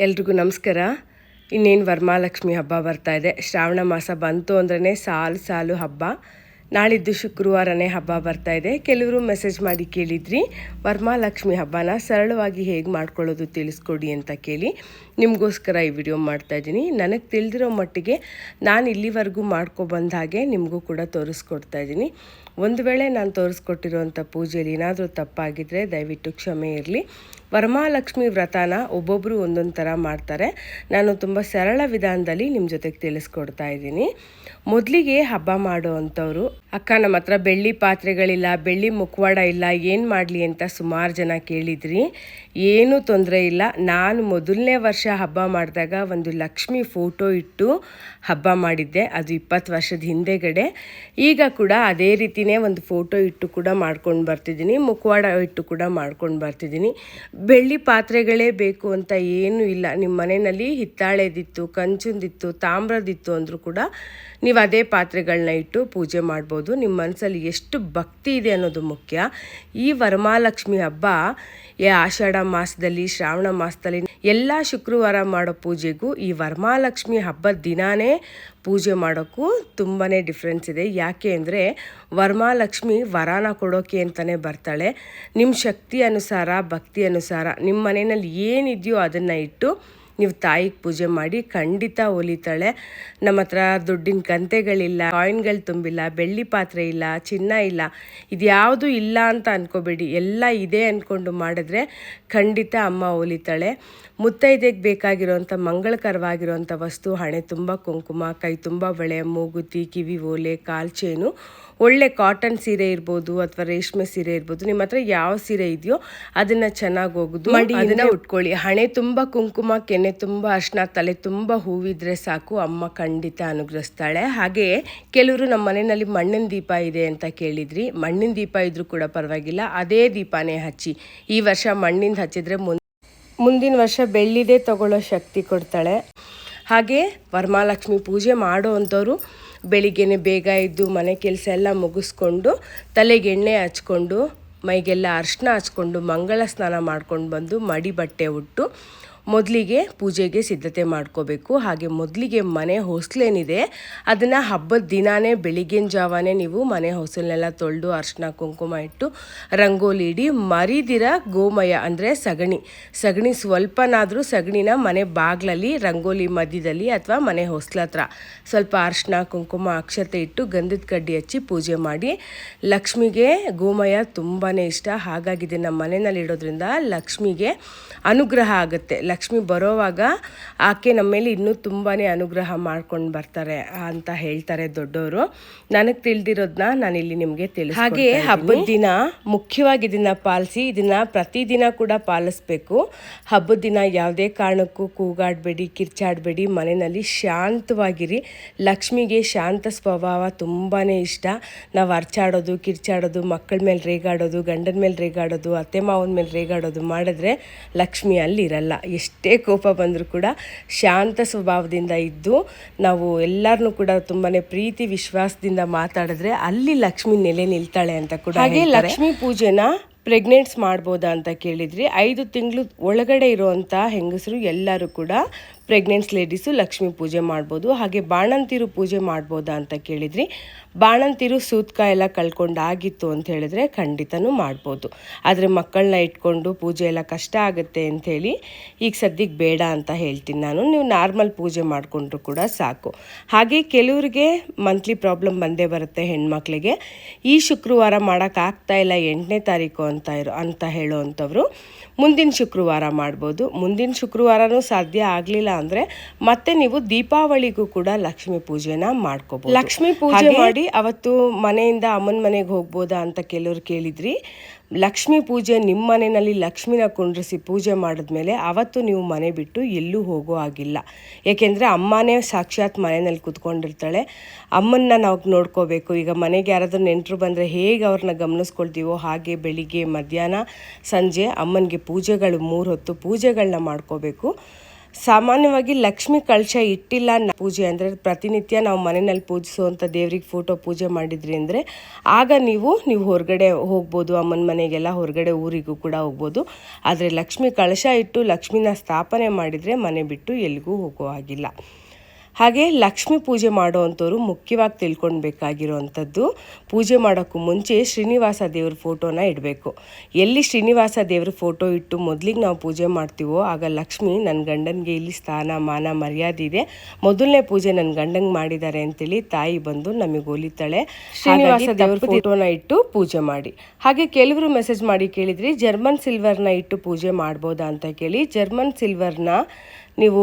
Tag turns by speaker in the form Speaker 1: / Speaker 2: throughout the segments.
Speaker 1: ಎಲ್ರಿಗೂ ನಮಸ್ಕಾರ. ಇನ್ನೇನು ವರಮಹಾಲಕ್ಷ್ಮಿ ಹಬ್ಬ ಬರ್ತಾ ಇದೆ. ಶ್ರಾವಣ ಮಾಸ ಬಂತು ಅಂದ್ರೇ ಸಾಲು ಸಾಲು ಹಬ್ಬ. ನಾಳಿದ್ದು ಶುಕ್ರವಾರನೇ ಹಬ್ಬ ಬರ್ತಾ ಇದೆ. ಕೆಲವರು ಮೆಸೇಜ್ ಮಾಡಿ ಕೇಳಿದ್ರಿ. ವರಮಹಾಲಕ್ಷ್ಮಿ ಹಬ್ಬನ ಸರಳವಾಗಿ ಹೇಗೆ ಮಾಡ್ಕೊಳ್ಳೋದು ತಿಳಿಸ್ಕೊಡಿ ಅಂತ ಕೇಳಿ ನಿಮಗೋಸ್ಕರ ಈ ವಿಡಿಯೋ ಮಾಡ್ತಾ ಇದ್ದೀನಿ. ನನಗೆ ತಿಳಿದಿರೋ ಮಟ್ಟಿಗೆ ನಾನು ಇಲ್ಲಿವರೆಗೂ ಮಾಡ್ಕೊಬಂದ ಹಾಗೆ ನಿಮಗೂ ಕೂಡ ತೋರಿಸ್ಕೊಡ್ತಾ ಇದ್ದೀನಿ. ಒಂದು ವೇಳೆ ನಾನು ತೋರಿಸ್ಕೊಟ್ಟಿರೋಂಥ ಪೂಜೆಯಲ್ಲಿ ಏನಾದರೂ ತಪ್ಪಾಗಿದ್ದರೆ ದಯವಿಟ್ಟು ಕ್ಷಮೆ ಇರಲಿ. ವರಮಹಾಲಕ್ಷ್ಮಿ ವ್ರತನ ಒಬ್ಬೊಬ್ಬರು ಒಂದೊಂದು ಥರ ಮಾಡ್ತಾರೆ. ನಾನು ತುಂಬ ಸರಳ ವಿಧಾನದಲ್ಲಿ ನಿಮ್ಮ ಜೊತೆಗೆ ತಿಳಿಸ್ಕೊಡ್ತಾ ಇದ್ದೀನಿ. ಮೊದಲಿಗೆ ಹಬ್ಬ ಮಾಡೋ ಅಂಥವ್ರು ಅಕ್ಕ ನಮ್ಮ ಹತ್ರ ಬೆಳ್ಳಿ ಪಾತ್ರೆಗಳಿಲ್ಲ, ಬೆಳ್ಳಿ ಮುಖವಾಡ ಇಲ್ಲ, ಏನು ಮಾಡಲಿ ಅಂತ ಸುಮಾರು ಜನ ಕೇಳಿದ್ರಿ. ಏನೂ ತೊಂದರೆ ಇಲ್ಲ. ನಾನು ಮೊದಲನೇ ವರ್ಷ ಹಬ್ಬ ಮಾಡಿದಾಗ ಒಂದು ಲಕ್ಷ್ಮಿ ಫೋಟೋ ಇಟ್ಟು ಹಬ್ಬ ಮಾಡಿದ್ದೆ. ಅದು ಇಪ್ಪತ್ತು ವರ್ಷದ ಹಿಂದೆಗಡೆ. ಈಗ ಕೂಡ ಅದೇ ರೀತಿಯೇ ಒಂದು ಫೋಟೋ ಇಟ್ಟು ಕೂಡ ಮಾಡ್ಕೊಂಡು ಬರ್ತಿದ್ದೀನಿ. ಮುಖವಾಡ ಇಟ್ಟು ಕೂಡ ಮಾಡ್ಕೊಂಡು ಬರ್ತಿದ್ದೀನಿ. ಬೆಳ್ಳಿ ಪಾತ್ರೆಗಳೇ ಬೇಕು ಅಂತ ಏನೂ ಇಲ್ಲ. ನಿಮ್ಮ ಮನೆಯಲ್ಲಿ ಹಿತ್ತಾಳೆದಿತ್ತು ಕಂಚಿಂದಿತ್ತು ತಾಮ್ರದಿತ್ತು ಅಂದರೂ ಕೂಡ ನೀವು ಅದೇ ಪಾತ್ರೆಗಳನ್ನ ಇಟ್ಟು ಪೂಜೆ ಮಾಡ್ಬೋದು. ನಿಮ್ಮ ಮನಸ್ಸಲ್ಲಿ ಎಷ್ಟು ಭಕ್ತಿ ಇದೆ ಅನ್ನೋದು ಮುಖ್ಯ. ಈ ವರಮಹಾಲಕ್ಷ್ಮಿ ಹಬ್ಬ ಈ ಆಷಾಢ ಮಾಸದಲ್ಲಿ, ಶ್ರಾವಣ ಮಾಸದಲ್ಲಿ ಎಲ್ಲ ಶುಕ್ರವಾರ ಮಾಡೋ ಪೂಜೆಗೂ ಈ ವರಮಹಾಲಕ್ಷ್ಮಿ ಹಬ್ಬದ ದಿನಾನೇ ಪೂಜೆ ಮಾಡೋಕ್ಕೂ ತುಂಬಾ ಡಿಫ್ರೆನ್ಸ್ ಇದೆ. ಯಾಕೆ ಅಂದರೆ ವರಮಹಾಲಕ್ಷ್ಮಿ ವರಾನ ಕೊಡೋಕೆ ಅಂತಲೇ ಬರ್ತಾಳೆ. ನಿಮ್ಮ ಶಕ್ತಿ ಅನುಸಾರ, ಭಕ್ತಿ ಅನುಸಾರ ನಿಮ್ಮ ಮನೆಯಲ್ಲಿ ಏನಿದೆಯೋ ಅದನ್ನು ಇಟ್ಟು ನೀವು ತಾಯಿಗೆ ಪೂಜೆ ಮಾಡಿ ಖಂಡಿತ ಒಲಿತಾಳೆ. ನಮ್ಮ ಹತ್ರ ದುಡ್ಡಿನ ಕಂತೆಗಳಿಲ್ಲ, ಕಾಯಿನ್ಗಳು ತುಂಬಿಲ್ಲ, ಬೆಳ್ಳಿ ಪಾತ್ರೆ ಇಲ್ಲ, ಚಿನ್ನ ಇಲ್ಲ ಇದ್ಯಾವುದು ಇಲ್ಲ ಅಂತ ಅನ್ಕೋಬೇಡಿ. ಎಲ್ಲ ಇದೆ ಅಂದ್ಕೊಂಡು ಮಾಡಿದ್ರೆ ಖಂಡಿತ ಅಮ್ಮ ಒಲಿತಾಳೆ. ಮುತ್ತೈದೆಗೆ ಬೇಕಾಗಿರುವಂಥ ಮಂಗಳಕರವಾಗಿರುವಂಥ ವಸ್ತು, ಹಣೆ ತುಂಬ ಕುಂಕುಮ, ಕೈ ತುಂಬ ಬಳೆ ಮೂಗುತಿ ಕಿವಿ, ಓಲೆ ಕಾಲ್ಚೇನು ಒಳ್ಳೆ ಕಾಟನ್ ಸೀರೆ ಇರ್ಬೋದು ಅಥವಾ ರೇಷ್ಮೆ ಸೀರೆ ಇರ್ಬೋದು ನಿಮ್ಮ ಹತ್ರ ಯಾವ ಸೀರೆ ಇದೆಯೋ ಅದನ್ನ ಚೆನ್ನಾಗಿ ಹೋಗುದು ಮಾಡಿ ಅದನ್ನ ಉಟ್ಕೊಳ್ಳಿ. ಹಣೆ ತುಂಬ ಕುಂಕುಮ ಕೆನೆ ತುಂಬ ಅರ್ಶನ ತಲೆ ತುಂಬ ಹೂವಿದ್ರೆ ಸಾಕು ಅಮ್ಮ ಖಂಡಿತ ಅನುಗ್ರಹಿಸ್ತಾಳೆ. ಹಾಗೆ ಕೆಲವರು ನಮ್ಮ ಮನೆಯಲ್ಲಿ ಮಣ್ಣಿನ ದೀಪ ಇದೆ ಅಂತ ಕೇಳಿದ್ರಿ. ಮಣ್ಣಿನ ದೀಪ ಇದ್ರೂ ಕೂಡ ಪರವಾಗಿಲ್ಲ ಅದೇ ದೀಪನೇ ಹಚ್ಚಿ. ಈ ವರ್ಷ ಮಣ್ಣಿಂದ ಹಚ್ಚಿದ್ರೆ ಮುಂದಿನ ವರ್ಷ ಬೆಳ್ಳಿದೆ ತಗೊಳ್ಳೋ ಶಕ್ತಿ ಕೊಡ್ತಾಳೆ. ಹಾಗೆ ವರಮಹಾಲಕ್ಷ್ಮಿ ಪೂಜೆ ಮಾಡೋ ಅಂಥವ್ರು ಬೆಳಿಗ್ಗೆನೆ ಬೇಗ ಇದ್ದು ಮನೆ ಕೆಲಸ ಎಲ್ಲ ಮುಗಿಸ್ಕೊಂಡು ತಲೆಗೆ ಎಣ್ಣೆ ಹಚ್ಕೊಂಡು ಮೈಗೆಲ್ಲ ಅರ್ಶಿನ ಹಚ್ಕೊಂಡು ಮಂಗಳ ಸ್ನಾನ ಮಾಡ್ಕೊಂಡು ಬಂದು ಮಡಿ ಬಟ್ಟೆ ಉಟ್ಟು ಮೊದಲಿಗೆ ಪೂಜೆಗೆ ಸಿದ್ಧತೆ ಮಾಡ್ಕೋಬೇಕು. ಹಾಗೆ ಮೊದಲಿಗೆ ಮನೆ ಹೊಸಲೇನಿದೆ, ಅದನ್ನು ಹಬ್ಬದ ದಿನಾನೇ ಬೆಳಿಗ್ಗಿನ ಜಾವನೇ ನೀವು ಮನೆ ಹೊಸಲನ್ನೆಲ್ಲ ತೊಳೆದು ಅರ್ಶಿನ ಕುಂಕುಮ ಇಟ್ಟು ರಂಗೋಲಿ ಇಡಿ ಮರಿದಿರ ಗೋಮಯ ಅಂದರೆ ಸಗಣಿ. ಸಗಣಿ ಸ್ವಲ್ಪನಾದರೂ ಸಗಣಿನ ಮನೆ ಬಾಗ್ಲಲ್ಲಿ, ರಂಗೋಲಿ ಮಧ್ಯದಲ್ಲಿ ಅಥವಾ ಮನೆ ಹೊಸ್ಲ ಹತ್ರ ಸ್ವಲ್ಪ ಅರ್ಶಿನ ಕುಂಕುಮ, ಅಕ್ಷತೆ ಇಟ್ಟು ಗಂಧದ ಕಡ್ಡಿ ಹಚ್ಚಿ ಪೂಜೆ ಮಾಡಿ. ಲಕ್ಷ್ಮಿಗೆ ಗೋಮಯ ತುಂಬಾ ಇಷ್ಟ. ಹಾಗಾಗಿ ನಮ್ಮ ಮನೆಯಲ್ಲಿ ಇಡೋದ್ರಿಂದ ಲಕ್ಷ್ಮಿಗೆ ಅನುಗ್ರಹ ಆಗುತ್ತೆ. ಲಕ್ಷ್ಮಿ ಬರೋವಾಗ ಆಕೆ ನಮ್ಮ ಮೇಲೆ ಇನ್ನೂ ತುಂಬಾ ಅನುಗ್ರಹ ಮಾಡ್ಕೊಂಡು ಬರ್ತಾರೆ ಅಂತ ಹೇಳ್ತಾರೆ ದೊಡ್ಡವರು ನನಗೆ ತಿಳಿದಿರೋದನ್ನ ನಾನು ಇಲ್ಲಿ ನಿಮಗೆ ತಿಳಿಸ್ ಹಾಗೆ ಹಬ್ಬದ ದಿನ ಮುಖ್ಯವಾಗಿ ಇದನ್ನ ಪಾಲಿಸಿ ಇದನ್ನ ಪ್ರತಿದಿನ ಕೂಡ ಪಾಲಿಸ್ಬೇಕು. ಹಬ್ಬದ ದಿನ ಯಾವುದೇ ಕಾರಣಕ್ಕೂ ಕೂಗಾಡಬೇಡಿ ಕಿರ್ಚಾಡಬೇಡಿ ಮನೆಯಲ್ಲಿ ಶಾಂತವಾಗಿರಿ. ಲಕ್ಷ್ಮಿಗೆ ಶಾಂತ ಸ್ವಭಾವ ತುಂಬಾ ಇಷ್ಟ. ನಾವು ಅರ್ಚಾಡೋದು ಕಿರ್ಚಾಡೋದು ಮಕ್ಕಳ ಮೇಲೆ ರೇಗಾಡೋದು ಗಂಡನ ಮೇಲೆ ರೇಗಾಡೋದು ಅತ್ತೆ ಮಾವನ ಮೇಲೆ ರೇಗಾಡೋದು ಮಾಡಿದ್ರೆ ಲಕ್ಷ್ಮಿ ಅಲ್ಲಿರಲ್ಲ. ಎಷ್ಟೇ ಕೋಪ ಬಂದರೂ ಕೂಡ ಶಾಂತ ಸ್ವಭಾವದಿಂದ ಇದ್ದು ನಾವು ಎಲ್ಲರನ್ನೂ ಕೂಡ ತುಂಬಾ ಪ್ರೀತಿ ವಿಶ್ವಾಸದಿಂದ ಮಾತಾಡಿದ್ರೆ ಅಲ್ಲಿ ಲಕ್ಷ್ಮಿ ನೆಲೆ ನಿಲ್ತಾಳೆ ಅಂತ ಕೂಡ ಹಾಗೆ ಲಕ್ಷ್ಮಿ ಪೂಜೆನ ಪ್ರೆಗ್ನೆಂಟ್ಸ್ ಮಾಡ್ಬೋದಾ ಅಂತ ಕೇಳಿದ್ರಿ. ಐದು ತಿಂಗಳು ಒಳಗಡೆ ಇರುವಂಥ ಹೆಂಗಸರು ಎಲ್ಲರೂ ಕೂಡ ಪ್ರೆಗ್ನೆಂಟ್ಸ್ ಲೇಡೀಸು ಲಕ್ಷ್ಮಿ ಪೂಜೆ ಮಾಡ್ಬೋದು. ಹಾಗೆ ಬಾಣಂತಿರು ಪೂಜೆ ಮಾಡ್ಬೋದಾ ಅಂತ ಕೇಳಿದ್ರಿ. ಬಾಣಂತಿರು ಸೂತ್ಕ ಎಲ್ಲ ಕಳ್ಕೊಂಡಾಗಿತ್ತು ಅಂತ ಹೇಳಿದ್ರೆ ಖಂಡಿತನೂ ಮಾಡ್ಬೋದು. ಆದರೆ ಮಕ್ಕಳನ್ನ ಇಟ್ಕೊಂಡು ಪೂಜೆ ಎಲ್ಲ ಕಷ್ಟ ಆಗುತ್ತೆ ಅಂಥೇಳಿ ಈಗ ಸದ್ಯಕ್ಕೆ ಬೇಡ ಅಂತ ಹೇಳ್ತೀನಿ ನಾನು. ನೀವು ನಾರ್ಮಲ್ ಪೂಜೆ ಮಾಡಿಕೊಂಡ್ರು ಕೂಡ ಸಾಕು. ಹಾಗೆ ಕೆಲವರಿಗೆ ಮಂತ್ಲಿ ಪ್ರಾಬ್ಲಮ್ ಬಂದೇ ಬರುತ್ತೆ ಹೆಣ್ಮಕ್ಳಿಗೆ. ಈ ಶುಕ್ರವಾರ ಮಾಡೋಕ್ಕಾಗ್ತಾ ಇಲ್ಲ ಎಂಟನೇ ತಾರೀಕು ಅಂತ ಇರೋ ಅಂತ ಹೇಳೋ ಅಂಥವ್ರು. ಮುಂದಿನ ಶುಕ್ರವಾರ ಮಾಡ್ಬೋದು. ಮುಂದಿನ ಶುಕ್ರವಾರನೂ ಸಾಧ್ಯ ಆಗಲಿಲ್ಲ ಅಂದರೆ ಮತ್ತೆ ನೀವು ದೀಪಾವಳಿಗೂ ಕೂಡ ಲಕ್ಷ್ಮಿ ಪೂಜೆನ ಮಾಡ್ಕೋಬೋದು. ಲಕ್ಷ್ಮಿ ಪೂಜೆ ಮಾಡಿ ಅವತ್ತು ಮನೆಯಿಂದ ಅಮ್ಮನ ಮನೆಗೆ ಹೋಗ್ಬೋದಾ ಅಂತ ಕೆಲವ್ರು ಕೇಳಿದ್ರಿ. ಲಕ್ಷ್ಮಿ ಪೂಜೆ ನಿಮ್ಮ ಮನೆಯಲ್ಲಿ ಲಕ್ಷ್ಮಿನ ಕುಂಡ್ರಿಸಿ ಪೂಜೆ ಮಾಡಿದ್ಮೇಲೆ ಅವತ್ತು ನೀವು ಮನೆ ಬಿಟ್ಟು ಎಲ್ಲೂ ಹೋಗೋ ಆಗಿಲ್ಲ ಏಕೆಂದರೆ ಅಮ್ಮನೇ ಸಾಕ್ಷಾತ್ ಮನೆಯಲ್ಲಿ ಕೂತ್ಕೊಂಡಿರ್ತಾಳೆ. ಅಮ್ಮನ್ನ ನಾವು ನೋಡ್ಕೋಬೇಕು. ಈಗ ಮನೆಗೆ ಯಾರಾದರೂ ನೆಂಟರು ಬಂದರೆ ಹೇಗೆ ಅವ್ರನ್ನ ಗಮನಿಸ್ಕೊಳ್ತೀವೋ ಹಾಗೆ ಬೆಳಿಗ್ಗೆ, ಮಧ್ಯಾಹ್ನ, ಸಂಜೆ ಅಮ್ಮನಿಗೆ ಪೂಜೆಗಳು ಮೂರು ಹೊತ್ತು ಪೂಜೆಗಳನ್ನ ಮಾಡ್ಕೋಬೇಕು. ಸಾಮಾನ್ಯವಾಗಿ ಲಕ್ಷ್ಮಿ ಕಳಶ ಇಟ್ಟಿಲ್ಲ ಪೂಜೆ ಅಂದರೆ ಪ್ರತಿನಿತ್ಯ ನಾವು ಮನೆಯಲ್ಲಿ ಪೂಜಿಸುವಂಥ ದೇವ್ರಿಗೆ ಫೋಟೋ ಪೂಜೆ ಮಾಡಿದ್ರಿ ಅಂದರೆ ಆಗ ನೀವು ನೀವು ಹೊರಗಡೆ ಹೋಗ್ಬೋದು, ಅಮ್ಮನ ಮನೆಗೆಲ್ಲ ಹೊರಗಡೆ ಊರಿಗೂ ಕೂಡ ಹೋಗ್ಬೋದು. ಆದರೆ ಲಕ್ಷ್ಮಿ ಕಳಶ ಇಟ್ಟು ಲಕ್ಷ್ಮಿನ ಸ್ಥಾಪನೆ ಮಾಡಿದರೆ ಮನೆ ಬಿಟ್ಟು ಎಲ್ಲಿಗೂ ಹೋಗೋ ಹಾಗಿಲ್ಲ. ಹಾಗೆ ಲಕ್ಷ್ಮಿ ಪೂಜೆ ಮಾಡುವಂಥವ್ರು ಮುಖ್ಯವಾಗಿ ತಿಳ್ಕೊಳ್ಬೇಕಾಗಿರೋವಂಥದ್ದು. ಪೂಜೆ ಮಾಡೋಕ್ಕೂ ಮುಂಚೆ ಶ್ರೀನಿವಾಸ ದೇವ್ರ ಫೋಟೋನ ಇಡಬೇಕು. ಎಲ್ಲಿ ಶ್ರೀನಿವಾಸ ದೇವ್ರ ಫೋಟೋ ಇಟ್ಟು ಮೊದಲಿಗೆ ನಾವು ಪೂಜೆ ಮಾಡ್ತೀವೋ ಆಗ ಲಕ್ಷ್ಮಿ ನನ್ನ ಗಂಡನಿಗೆ ಇಲ್ಲಿ ಸ್ಥಾನ ಮಾನ ಮರ್ಯಾದೆ ಇದೆ. ಮೊದಲನೇ ಪೂಜೆ ನನ್ನ ಗಂಡಂಗೆ ಮಾಡಿದ್ದಾರೆ ಅಂತೇಳಿ ತಾಯಿ ಬಂದು ನಮಗೆ ಒಲಿತಾಳೆ. ಶ್ರೀನಿವಾಸ ದೇವ್ರ ಫೋಟೋನ ಇಟ್ಟು ಪೂಜೆ ಮಾಡಿ. ಹಾಗೆ ಕೆಲವರು ಮೆಸೇಜ್ ಮಾಡಿ ಕೇಳಿದ್ರಿ ಜರ್ಮನ್ ಸಿಲ್ವರ್ನ ಇಟ್ಟು ಪೂಜೆ ಮಾಡ್ಬೋದಾ ಅಂತ ಕೇಳಿ ಜರ್ಮನ್ ಸಿಲ್ವರ್ನ ನೀವು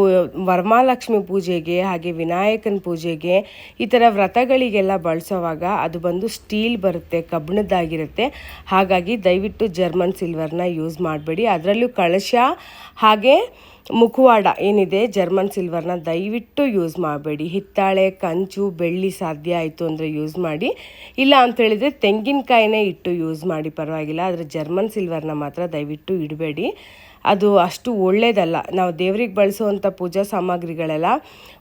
Speaker 1: ವರಮಹಾಲಕ್ಷ್ಮಿ ಪೂಜೆಗೆ ಹಾಗೆ ವಿನಾಯಕನ ಪೂಜೆಗೆ ಈ ಥರ ವ್ರತಗಳಿಗೆಲ್ಲ ಬಳಸೋವಾಗ ಅದು ಬಂದು ಸ್ಟೀಲ್ ಬರುತ್ತೆ, ಕಬ್ಬಿಣದ್ದಾಗಿರುತ್ತೆ. ಹಾಗಾಗಿ ದಯವಿಟ್ಟು ಜರ್ಮನ್ ಸಿಲ್ವರ್ನ ಯೂಸ್ ಮಾಡಬೇಡಿ. ಅದರಲ್ಲೂ ಕಳಶ ಹಾಗೆ ಮುಖವಾಡ ಏನಿದೆ ಜರ್ಮನ್ ಸಿಲ್ವರ್ನ ದಯವಿಟ್ಟು ಯೂಸ್ ಮಾಡಬೇಡಿ. ಹಿತ್ತಾಳೆ, ಕಂಚು, ಬೆಳ್ಳಿ ಸಾಧ್ಯ ಆಯಿತು ಅಂದರೆ ಯೂಸ್ ಮಾಡಿ. ಇಲ್ಲ ಅಂತ ಹೇಳಿದರೆ ತೆಂಗಿನಕಾಯಿನೇ ಇಟ್ಟು ಯೂಸ್ ಮಾಡಿ, ಪರವಾಗಿಲ್ಲ. ಆದರೆ ಜರ್ಮನ್ ಸಿಲ್ವರ್ನ ಮಾತ್ರ ದಯವಿಟ್ಟು ಇಡಬೇಡಿ. ಅದು ಅಷ್ಟು ಒಳ್ಳೆಯದಲ್ಲ ನಾವು ದೇವ್ರಿಗೆ ಬಳಸುವಂಥ ಪೂಜಾ ಸಾಮಗ್ರಿಗಳೆಲ್ಲ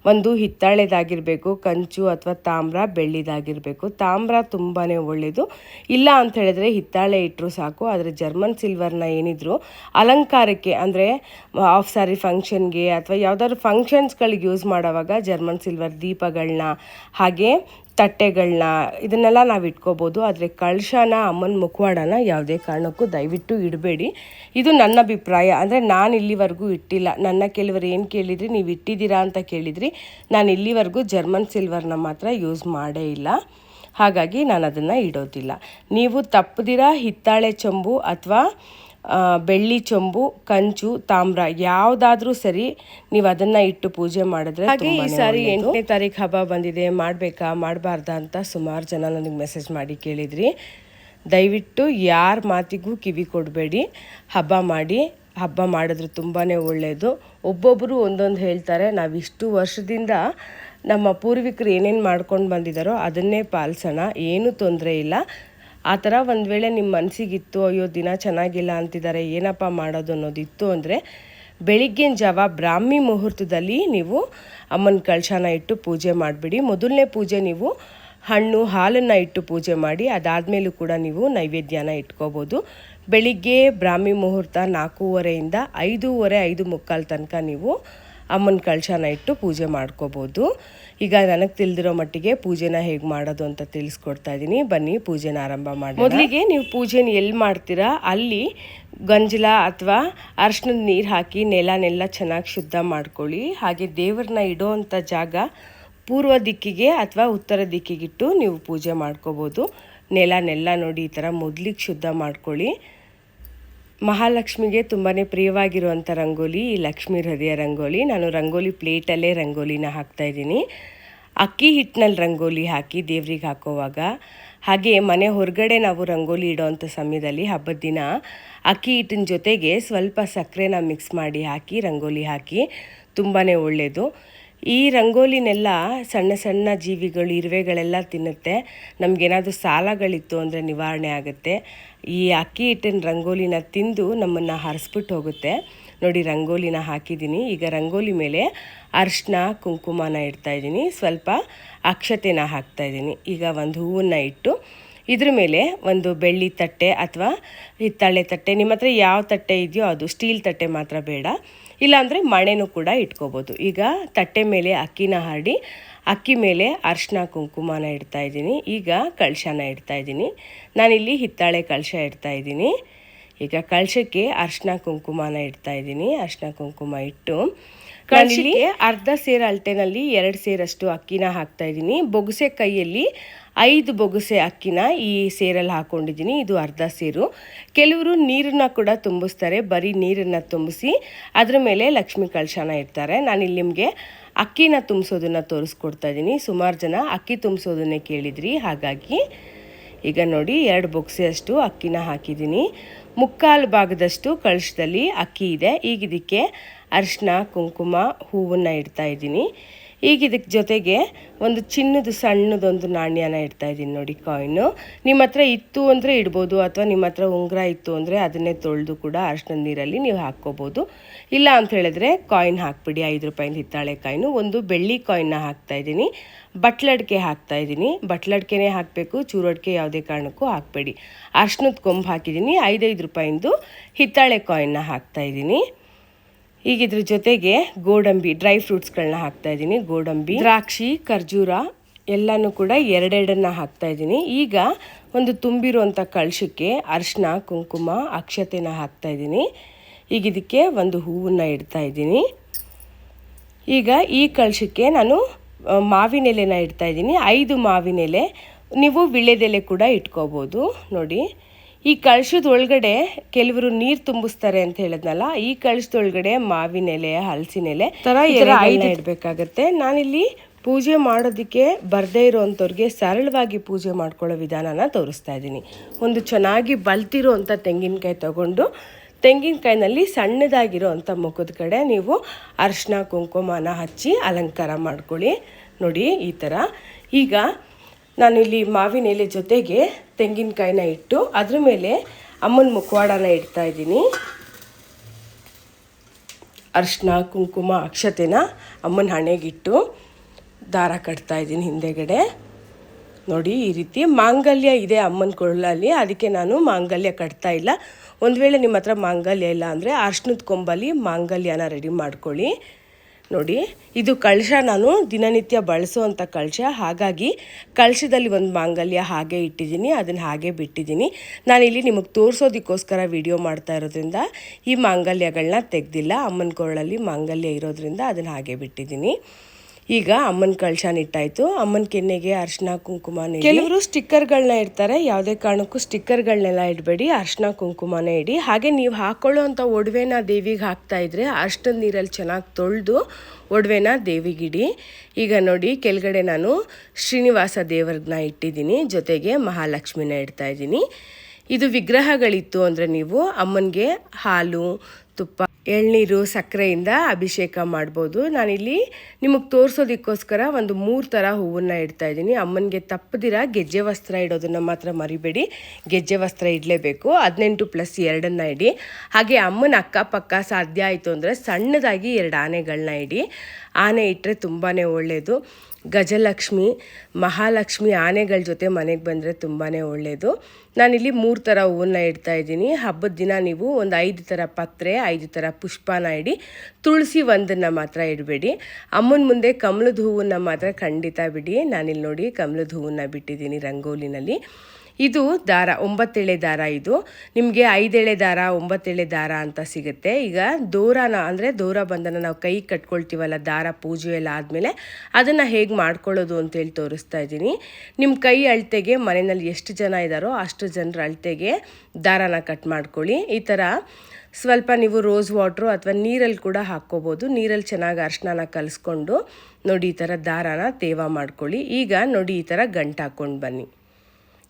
Speaker 1: ಒಂದು ಹಿತ್ತಾಳೆದಾಗಿರಬೇಕು, ಕಂಚು ಅಥವಾ ತಾಮ್ರ, ಬೆಳ್ಳಿದಾಗಿರಬೇಕು. ತಾಮ್ರ ತುಂಬಾ ಒಳ್ಳೆಯದು ಇಲ್ಲ ಅಂತ ಹೇಳಿದ್ರೆ ಹಿತ್ತಾಳೆ ಇಟ್ಟರು ಸಾಕು, ಆದರೆ ಜರ್ಮನ್ ಸಿಲ್ವರ್ನ ಏನಿದ್ರು ಅಲಂಕಾರಕ್ಕೆ, ಅಂದರೆ ಆಫ್ ಸಾರಿ ಫಂಕ್ಷನ್ಗೆ ಅಥವಾ ಯಾವುದಾದ್ರು ಫಂಕ್ಷನ್ಸ್ಗಳಿಗೆ ಯೂಸ್ ಮಾಡೋವಾಗ ಜರ್ಮನ್ ಸಿಲ್ವರ್ ದೀಪಗಳನ್ನ ಹಾಗೆ ತಟ್ಟೆಗಳನ್ನ ಇದನ್ನೆಲ್ಲ ನಾವು ಇಟ್ಕೋಬೋದು. ಆದರೆ ಕಳಶನ ಅಮ್ಮನ ಮುಖವಾಡನ ಯಾವುದೇ ಕಾರಣಕ್ಕೂ ದಯವಿಟ್ಟು ಇಡಬೇಡಿ. ಇದು ನನ್ನ ಅಭಿಪ್ರಾಯ. ಅಂದರೆ ನಾನು ಇಲ್ಲಿವರೆಗೂ ಇಟ್ಟಿಲ್ಲ. ನನ್ನ ಕೆಲವರು ಏನು ಕೇಳಿದ್ರಿ? ನೀವು ಇಟ್ಟಿದ್ದೀರಾ ಅಂತ ಕೇಳಿದ್ರಿ. ನಾನು ಇಲ್ಲಿವರೆಗೂ ಜರ್ಮನ್ ಸಿಲ್ವರ್ನ ಮಾತ್ರ ಯೂಸ್ ಮಾಡೇ ಇಲ್ಲ. ಹಾಗಾಗಿ ನಾನು ಅದನ್ನು ಇಡೋದಿಲ್ಲ. ನೀವು ತಪ್ಪದಿರ ಹಿತ್ತಾಳೆ ಚಂಬು ಅಥವಾ ಬೆಳ್ಳಿ ಚೊಂಬು ಕಂಚು ತಾಮ್ರ ಯಾವುದಾದ್ರೂ ಸರಿ ನೀವು ಅದನ್ನ ಇಟ್ಟು ಪೂಜೆ ಮಾಡಿದ್ರೆ ಹಾಗೆ ಈ ಸಾರಿ ಎಂಟನೇ ತಾರೀಕು ಹಬ್ಬ ಬಂದಿದೆ ಮಾಡಬೇಕಾ ಮಾಡಬಾರ್ದಾ ಅಂತ ಸುಮಾರು ಜನ ನನಗೆ ಮೆಸೇಜ್ ಮಾಡಿ ಕೇಳಿದ್ರಿ. ದಯವಿಟ್ಟು ಯಾರ ಮಾತಿಗೂ ಕಿವಿ ಕೊಡಬೇಡಿ ಹಬ್ಬ ಮಾಡಿ ಹಬ್ಬ ಮಾಡಿದ್ರೆ ತುಂಬಾ ಒಳ್ಳೆಯದು ಒಬ್ಬೊಬ್ಬರು ಒಂದೊಂದು ಹೇಳ್ತಾರೆ ನಾವು ಇಷ್ಟು ವರ್ಷದಿಂದ ನಮ್ಮ ಪೂರ್ವಿಕರು ಏನೇನು ಮಾಡ್ಕೊಂಡು ಬಂದಿದ್ದಾರೋ ಅದನ್ನೇ ಪಾಲಿಸೋಣ ಏನೂ ತೊಂದರೆ ಇಲ್ಲ. ಆ ಥರ ಒಂದು ವೇಳೆ ನಿಮ್ಮ ಮನಸ್ಸಿಗಿತ್ತು ಅಯ್ಯೋ, ದಿನ ಚೆನ್ನಾಗಿಲ್ಲ ಅಂತಿದ್ದಾರೆ ಏನಪ್ಪ ಮಾಡೋದು ಅನ್ನೋದಿತ್ತು ಅಂದರೆ ಬೆಳಿಗ್ಗಿನ ಜಾವ ಬ್ರಾಹ್ಮಿ ಮುಹೂರ್ತದಲ್ಲಿ ನೀವು ಅಮ್ಮನ ಕಳಶನ ಇಟ್ಟು ಪೂಜೆ ಮಾಡಿಬಿಡಿ. ಮೊದಲನೇ ಪೂಜೆ ನೀವು ಹಣ್ಣು, ಹಾಲನ್ನು ಇಟ್ಟು ಪೂಜೆ ಮಾಡಿ, ಅದಾದಮೇಲೂ ಕೂಡ ನೀವು ನೈವೇದ್ಯನ ಇಟ್ಕೋಬೋದು. ಬೆಳಿಗ್ಗೆ ಬ್ರಾಹ್ಮಿ ಮುಹೂರ್ತ ನಾಲ್ಕೂವರೆಯಿಂದ ಐದೂವರೆ, ಐದು ಮುಕ್ಕಾಲು ತನಕ ನೀವು ಅಮ್ಮನ ಕಳಶನ ಇಟ್ಟು ಪೂಜೆ ಮಾಡ್ಕೋಬೋದು. ಈಗ ನನಗೆ ತಿಳಿದಿರೋ ಮಟ್ಟಿಗೆ ಪೂಜೆನ ಹೇಗೆ ಮಾಡೋದು ಅಂತ ತಿಳಿಸ್ಕೊಡ್ತಾ ಇದ್ದೀನಿ ಬನ್ನಿ, ಪೂಜೆನ ಆರಂಭ ಮಾಡಿ ಮೊದಲಿಗೆ ನೀವು ಪೂಜೆನ ಎಲ್ಲಿ ಮಾಡ್ತೀರಾ? ಅಲ್ಲಿ ಗಂಜಲ ಅಥವಾ ಅರ್ಶಿನದ ನೀರು ಹಾಕಿ ನೆಲನೆಲ್ಲ ಚೆನ್ನಾಗಿ ಶುದ್ಧ ಮಾಡ್ಕೊಳ್ಳಿ. ಹಾಗೆ ದೇವ್ರನ್ನ ಇಡೋ ಅಂಥ ಜಾಗ ಪೂರ್ವ ದಿಕ್ಕಿಗೆ ಅಥವಾ ಉತ್ತರ ದಿಕ್ಕಿಗಿಟ್ಟು ನೀವು ಪೂಜೆ ಮಾಡ್ಕೋಬೋದು. ನೆಲನೆಲ್ಲ ನೋಡಿ ಈ ಥರ ಮೊದಲಿಗೆ ಶುದ್ಧ ಮಾಡ್ಕೊಳ್ಳಿ. ಮಹಾಲಕ್ಷ್ಮಿಗೆ ತುಂಬಾ ಪ್ರಿಯವಾಗಿರುವಂಥ ರಂಗೋಲಿ, ಈ ಲಕ್ಷ್ಮಿ ಹೃದಯ ರಂಗೋಲಿ. ನಾನು ರಂಗೋಲಿ ಪ್ಲೇಟಲ್ಲೇ ರಂಗೋಲಿನ ಹಾಕ್ತಾ ಇದ್ದೀನಿ. ಅಕ್ಕಿ ಹಿಟ್ಟಿನಲ್ಲಿ ರಂಗೋಲಿ ಹಾಕಿ ದೇವ್ರಿಗೆ ಹಾಕೋವಾಗ. ಹಾಗೆ ಮನೆ ಹೊರಗಡೆ ನಾವು ರಂಗೋಲಿ ಇಡೋವಂಥ ಸಮಯದಲ್ಲಿ ಹಬ್ಬದ ದಿನ ಅಕ್ಕಿ ಹಿಟ್ಟಿನ ಜೊತೆಗೆ ಸ್ವಲ್ಪ ಸಕ್ಕರೆನ ಮಿಕ್ಸ್ ಮಾಡಿ ಹಾಕಿ, ರಂಗೋಲಿ ಹಾಕಿ ತುಂಬಾ ಒಳ್ಳೆಯದು ಈ ರಂಗೋಲಿನೆಲ್ಲ ಸಣ್ಣ ಸಣ್ಣ ಜೀವಿಗಳು, ಇರುವೆಗಳೆಲ್ಲ ತಿನ್ನುತ್ತೆ. ನಮಗೇನಾದರೂ ಸಾಲಗಳಿತ್ತು ಅಂದರೆ ನಿವಾರಣೆ ಆಗುತ್ತೆ. ಈ ಅಕ್ಕಿ ಹಿಟ್ಟಿನ ರಂಗೋಲಿನ ತಿಂದು ನಮ್ಮನ್ನು ಹರಿಸ್ಬಿಟ್ಟು ಹೋಗುತ್ತೆ. ನೋಡಿ, ರಂಗೋಲಿನ ಹಾಕಿದ್ದೀನಿ. ಈಗ ರಂಗೋಲಿ ಮೇಲೆ ಅರಿಶಿನ, ಕುಂಕುಮನ ಇಡ್ತಾ ಇದ್ದೀನಿ. ಸ್ವಲ್ಪ ಅಕ್ಷತೆನ ಹಾಕ್ತಾ ಇದ್ದೀನಿ. ಈಗ ಒಂದು ಹೂವನ್ನು ಇಟ್ಟು ಇದ್ರ ಮೇಲೆ ಒಂದು ಬೆಳ್ಳಿ ತಟ್ಟೆ ಅಥವಾ ಹಿತ್ತಾಳೆ ತಟ್ಟೆ. ನಿಮ್ಮ ಹತ್ರ ಯಾವ ತಟ್ಟೆ ಇದೆಯೋ ಅದು, ಸ್ಟೀಲ್ ತಟ್ಟೆ ಮಾತ್ರ ಬೇಡ. ಇಲ್ಲಾಂದರೆ ಮಣೆನೂ ಕೂಡ ಇಟ್ಕೋಬೋದು. ಈಗ ತಟ್ಟೆ ಮೇಲೆ ಅಕ್ಕಿನ ಹರಡಿ, ಅಕ್ಕಿ ಮೇಲೆ ಅರ್ಶಿನ ಕುಂಕುಮನ ಇಡ್ತಾ ಇದ್ದೀನಿ. ಈಗ ಕಳಶನ ಇಡ್ತಾ ಇದ್ದೀನಿ. ನಾನಿಲ್ಲಿ ಹಿತ್ತಾಳೆ ಕಳಶ ಇಡ್ತಾ ಇದ್ದೀನಿ. ಈಗ ಕಳಶಕ್ಕೆ ಅರಿಶಿನ ಕುಂಕುಮನ ಇಡ್ತಾ ಇದ್ದೀನಿ. ಅರಿಶಿನ ಕುಂಕುಮ ಇಟ್ಟು ಕಳಶಕ್ಕೆ ಅರ್ಧ ಸೇರು ಅಳತೆನಲ್ಲಿ ಎರಡು ಸೇರಷ್ಟು ಅಕ್ಕಿನ ಹಾಕ್ತಾ ಇದ್ದೀನಿ. ಬೊಗಸೆ ಕೈಯಲ್ಲಿ ಐದು ಬೊಗಸೆ ಅಕ್ಕಿನ ಈ ಸೇರಲ್ಲಿ ಹಾಕ್ಕೊಂಡಿದ್ದೀನಿ ಇದು ಅರ್ಧ ಸೇರು. ಕೆಲವರು ನೀರನ್ನ ಕೂಡ ತುಂಬಿಸ್ತಾರೆ. ಬರೀ ನೀರನ್ನು ತುಂಬಿಸಿ ಅದರ ಮೇಲೆ ಲಕ್ಷ್ಮೀ ಕಳಶನ ನಾನು ಇಲ್ಲಿ ನಿಮಗೆ ಅಕ್ಕಿನ ತುಂಬಿಸೋದನ್ನು ತೋರಿಸ್ಕೊಡ್ತಾ ಇದ್ದೀನಿ. ಸುಮಾರು ಜನ ಅಕ್ಕಿ ತುಂಬಿಸೋದನ್ನೇ ಕೇಳಿದ್ರಿ. ಹಾಗಾಗಿ ಈಗ ನೋಡಿ ಎರಡು ಬೊಕ್ಸೆಯಷ್ಟು ಅಕ್ಕಿನ ಹಾಕಿದ್ದೀನಿ. ಮುಕ್ಕಾಲು ಭಾಗದಷ್ಟು ಕಳಶದಲ್ಲಿ ಅಕ್ಕಿ ಇದೆ. ಈಗ ಅರಿಶಿನ ಕುಂಕುಮ ಹೂವನ್ನು ಇಡ್ತಾ ಇದ್ದೀನಿ. ಈಗ ಇದಕ್ಕೆ ಜೊತೆಗೆ ಒಂದು ಚಿನ್ನದ, ಸಣ್ಣದೊಂದು ನಾಣ್ಯನ ಇಡ್ತಾ ಇದ್ದೀನಿ ನೋಡಿ ಕಾಯಿನು ನಿಮ್ಮ ಹತ್ರ ಇತ್ತು ಅಂದರೆ ಇಡ್ಬೋದು, ಅಥವಾ ನಿಮ್ಮ ಹತ್ರ ಉಂಗುರ ಇತ್ತು ಅಂದರೆ ಅದನ್ನೇ ತೊಳೆದು ಕೂಡ ಅರ್ಶಿನದ ನೀರಲ್ಲಿ ನೀವು ಹಾಕ್ಕೋಬೋದು. ಇಲ್ಲ ಅಂತ ಹೇಳಿದ್ರೆ ಕಾಯಿನ್ ಹಾಕ್ಬಿಡಿ, ಐದು ರೂಪಾಯಿಂದ ಹಿತ್ತಾಳೆ ಕಾಯಿನು ಒಂದು ಬೆಳ್ಳಿ ಕಾಯಿನ್ನ ಹಾಕ್ತಾ ಇದ್ದೀನಿ. ಬಟ್ಲಡ್ಕೆ ಹಾಕ್ತಾ ಇದ್ದೀನಿ. ಬಟ್ಲಡ್ಕೆನೇ ಹಾಕಬೇಕು, ಚೂರಡ್ಕೆ ಯಾವುದೇ ಕಾರಣಕ್ಕೂ ಹಾಕಬೇಡಿ. ಅರ್ಶಿನದ ಕೊಂಬು ಹಾಕಿದ್ದೀನಿ, ಐದೈದು ರೂಪಾಯಿಂದು ಹಿತ್ತಾಳೆ ಕಾಯಿನ್ನ ಹಾಕ್ತಾ ಇದ್ದೀನಿ. ಈಗ ಇದ್ರ ಜೊತೆಗೆ ಗೋಡಂಬಿ ಡ್ರೈ ಫ್ರೂಟ್ಸ್ಗಳನ್ನ ಹಾಕ್ತಾ ಇದ್ದೀನಿ. ಗೋಡಂಬಿ, ದ್ರಾಕ್ಷಿ, ಖರ್ಜೂರ ಎಲ್ಲನೂ ಕೂಡ ಎರಡೆರಡನ್ನ ಹಾಕ್ತಾ ಇದ್ದೀನಿ. ಈಗ ಒಂದು ತುಂಬಿರುವಂಥ ಕಳಶಕ್ಕೆ ಅರಿಶಿನ ಕುಂಕುಮ, ಅಕ್ಷತೆನ ಹಾಕ್ತಾ ಇದ್ದೀನಿ. ಈಗ ಇದಕ್ಕೆ ಒಂದು ಹೂವನ್ನು ಇಡ್ತಾ ಇದ್ದೀನಿ. ಈಗ ಈ ಕಳಶಕ್ಕೆ ನಾನು ಮಾವಿನ ಎಲೆನ ಇಡ್ತಾ ಇದ್ದೀನಿ. ಐದು ಮಾವಿನ ಎಲೆ ನೀವು ವಿಳೆದೆಲೆ ಕೂಡ ಇಟ್ಕೋಬೋದು. ನೋಡಿ ಈ ಕಳಶದ ಒಳಗಡೆ ಕೆಲವರು ನೀರು ತುಂಬಿಸ್ತಾರೆ ಅಂತ ಹೇಳಿದ್ನಲ್ಲ ಈ ಕಳಶದ ಒಳಗಡೆ ಮಾವಿನ ಎಲೆ ಹಲಸಿನ ಎಲೆ ತರ ಇಡಬೇಕಾಗತ್ತೆ. ನಾನಿಲ್ಲಿ ಪೂಜೆ ಮಾಡೋದಕ್ಕೆ ಬರದೇ ಇರೋವಂಥವ್ರಿಗೆ ಸರಳವಾಗಿ ಪೂಜೆ ಮಾಡ್ಕೊಳ್ಳೋ ವಿಧಾನನ ತೋರಿಸ್ತಾ ಇದ್ದೀನಿ. ಒಂದು ಚೆನ್ನಾಗಿ ಬಲ್ತಿರೋ ಅಂಥ ತೆಂಗಿನಕಾಯಿ ತಗೊಂಡು ತೆಂಗಿನಕಾಯಿನಲ್ಲಿ ಸಣ್ಣದಾಗಿರೋ ಅಂಥ ಮುಖದ ಕಡೆ ನೀವು ಅರಿಶಿನ ಕುಂಕುಮನ ಹಚ್ಚಿ ಅಲಂಕಾರ ಮಾಡ್ಕೊಳ್ಳಿ. ನೋಡಿ ಈ ಥರ ಈಗ ನಾನು ಇಲ್ಲಿ ಮಾವಿನ ಎಲೆ ಜೊತೆಗೆ ತೆಂಗಿನಕಾಯಿನ ಇಟ್ಟು ಅದ್ರ ಮೇಲೆ ಅಮ್ಮನ ಮುಖವಾಡನ ಇಡ್ತಾ ಇದ್ದೀನಿ. ಅರಿಶಿನ ಕುಂಕುಮ, ಅಕ್ಷತೆನ ಅಮ್ಮನ ಹಣೆಗಿಟ್ಟು ದಾರ ಕಟ್ತಾ ಇದ್ದೀನಿ ಹಿಂದೆಗಡೆ. ನೋಡಿ, ಈ ರೀತಿ ಮಾಂಗಲ್ಯ ಇದೆ ಅಮ್ಮನ ಕೊಳ್ಳಲ್ಲಿ ಅದಕ್ಕೆ ನಾನು ಮಾಂಗಲ್ಯ ಕಟ್ತಾ ಇಲ್ಲ. ಒಂದು ವೇಳೆ ನಿಮ್ಮ ಹತ್ರ ಮಾಂಗಲ್ಯ ಇಲ್ಲ ಅಂದರೆ ಅರ್ಶಿನದ ಕೊಂಬಲ್ಲಿ ಮಾಂಗಲ್ಯನ ರೆಡಿ ಮಾಡ್ಕೊಳ್ಳಿ. ನೋಡಿ, ಇದು ಕಳಶ ನಾನು ದಿನನಿತ್ಯ ಬಳಸುವಂಥ ಕಳಶ. ಹಾಗಾಗಿ ಕಳಶದಲ್ಲಿ ಒಂದು ಮಾಂಗಲ್ಯ ಹಾಗೆ ಇಟ್ಟಿದ್ದೀನಿ, ಅದನ್ನು ಹಾಗೆ ಬಿಟ್ಟಿದ್ದೀನಿ. ನಾನಿಲ್ಲಿ ನಿಮಗೆ ತೋರಿಸೋದಕ್ಕೋಸ್ಕರ ವಿಡಿಯೋ ಮಾಡ್ತಾ ಇರೋದ್ರಿಂದ ಈ ಮಾಂಗಲ್ಯಗಳನ್ನ ತೆಗೆದಿಲ್ಲ, ಅಮ್ಮನ ಕೊರಳಲ್ಲಿ ಮಾಂಗಲ್ಯ ಇರೋದ್ರಿಂದ ಅದನ್ನು ಹಾಗೆ ಬಿಟ್ಟಿದ್ದೀನಿ. ಈಗ ಅಮ್ಮನ ಕಳಶ ಇಟ್ಟಾಯ್ತು. ಅಮ್ಮನ ಕೆನ್ನೆಗೆ ಅರ್ಶಿನ ಕುಂಕುಮ ಕೆಲವರು ಸ್ಟಿಕ್ಕರ್ಗಳನ್ನ ಇಡ್ತಾರೆ. ಯಾವುದೇ ಕಾರಣಕ್ಕೂ ಸ್ಟಿಕ್ಕರ್ಗಳನ್ನೆಲ್ಲ ಇಡಬೇಡಿ. ಅರ್ಶಿನ, ಕುಂಕುಮನೇ ಇಡಿ. ಹಾಗೆ ನೀವು ಹಾಕೊಳ್ಳೋ ಅಂಥ ಒಡವೆನ ದೇವಿಗೆ ಹಾಕ್ತಾ ಇದ್ರೆ ಅಷ್ಟದ ನೀರಲ್ಲಿ ಚೆನ್ನಾಗಿ ತೊಳೆದು ಒಡವೆನ ದೇವಿಗಿಡಿ ಈಗ ನೋಡಿ, ಕೆಳಗಡೆ ನಾನು ಶ್ರೀನಿವಾಸ ದೇವರನ್ನ ಇಟ್ಟಿದ್ದೀನಿ. ಜೊತೆಗೆ ಮಹಾಲಕ್ಷ್ಮಿನ ಇಡ್ತಾ ಇದ್ದೀನಿ. ಇದು ವಿಗ್ರಹಗಳಿತ್ತು ಅಂದರೆ ನೀವು ಅಮ್ಮನಿಗೆ ಹಾಲು, ತುಪ್ಪ ಎಳ್ನೀರು ಸಕ್ಕರೆಯಿಂದ ಅಭಿಷೇಕ ಮಾಡ್ಬೋದು. ನಾನಿಲ್ಲಿ ನಿಮಗೆ ತೋರಿಸೋದಕ್ಕೋಸ್ಕರ ಒಂದು ಮೂರು ಥರ ಹೂವನ್ನು ಇಡ್ತಾ ಇದ್ದೀನಿ. ಅಮ್ಮನಿಗೆ ತಪ್ಪದಿರ ಗೆಜ್ಜೆ ವಸ್ತ್ರ ಇಡೋದನ್ನು ಮಾತ್ರ ಮರಿಬೇಡಿ. ಗೆಜ್ಜೆ ವಸ್ತ್ರ ಇಡಲೇಬೇಕು. ಹದಿನೆಂಟು ಪ್ಲಸ್ ಎರಡನ್ನ ಇಡಿ. ಹಾಗೆ ಅಮ್ಮನ ಅಕ್ಕಪಕ್ಕ ಸಾಧ್ಯ ಆಯಿತು ಅಂದರೆ ಸಣ್ಣದಾಗಿ ಎರಡು ಆನೆಗಳನ್ನ ಇಡಿ. ಆನೆ ಇಟ್ಟರೆ ತುಂಬಾ ಒಳ್ಳೆಯದು ಗಜಲಕ್ಷ್ಮಿ, ಮಹಾಲಕ್ಷ್ಮಿ ಆನೆಗಳ ಜೊತೆ ಮನೆಗೆ ಬಂದರೆ ತುಂಬಾ ಒಳ್ಳೆಯದು ನಾನಿಲ್ಲಿ ಮೂರು ಥರ ಹೂವನ್ನ ಇಡ್ತಾ ಇದ್ದೀನಿ. ಹಬ್ಬದ ದಿನ ನೀವು ಒಂದು ಐದು ಥರ ಪತ್ರೆ, ಐದು ಥರ ಪುಷ್ಪನ ಇಡಿ, ತುಳಸಿ ಒಂದನ್ನು ಮಾತ್ರ ಇಡಬೇಡಿ. ಅಮ್ಮನ ಮುಂದೆ ಕಮಲದ ಹೂವನ್ನು ಮಾತ್ರ ಖಂಡಿತ ಬಿಡಿ. ನಾನಿಲ್ಲಿ ನೋಡಿ ಕಮಲದ ಹೂವನ್ನು ಬಿಟ್ಟಿದ್ದೀನಿ ರಂಗೋಲಿನಲ್ಲಿ. ಇದು ದಾರ ಒಂಬತ್ತೆಳೆ ದಾರ ಇದು. ನಿಮಗೆ ಐದೆಳೆ ದಾರ, ಒಂಬತ್ತೆಳೆ ದಾರ ಅಂತ ಸಿಗುತ್ತೆ. ಈಗ ದೂರನ ಅಂದರೆ ದೂರ ಬಂದನ ನಾವು ಕೈ ಕಟ್ಕೊಳ್ತೀವಲ್ಲ, ದಾರ ಪೂಜೆ ಎಲ್ಲ ಆದಮೇಲೆ ಅದನ್ನು ಹೇಗೆ ಮಾಡ್ಕೊಳ್ಳೋದು ಅಂತೇಳಿ ತೋರಿಸ್ತಾ ಇದ್ದೀನಿ. ನಿಮ್ಮ ಕೈ ಅಳತೆಗೆ ಮನೆಯಲ್ಲಿ ಎಷ್ಟು ಜನ ಇದ್ದಾರೋ ಅಷ್ಟು ಜನರ ಅಳತೆಗೆ ದಾರನ ಕಟ್ ಮಾಡ್ಕೊಳ್ಳಿ. ಈ ಥರ ಸ್ವಲ್ಪ ನೀವು ರೋಸ್ ವಾಟ್ರು ಅಥವಾ ನೀರಲ್ಲಿ ಕೂಡ ಹಾಕ್ಕೋಬೋದು. ನೀರಲ್ಲಿ ಚೆನ್ನಾಗಿ ಅರ್ಶಿನ ಕಲಿಸ್ಕೊಂಡು ನೋಡಿ ಈ ಥರ ದಾರಾನ ತೇವ ಮಾಡ್ಕೊಳ್ಳಿ. ಈಗ ನೋಡಿ ಈ ಥರ ಗಂಟು ಹಾಕ್ಕೊಂಡು ಬನ್ನಿ.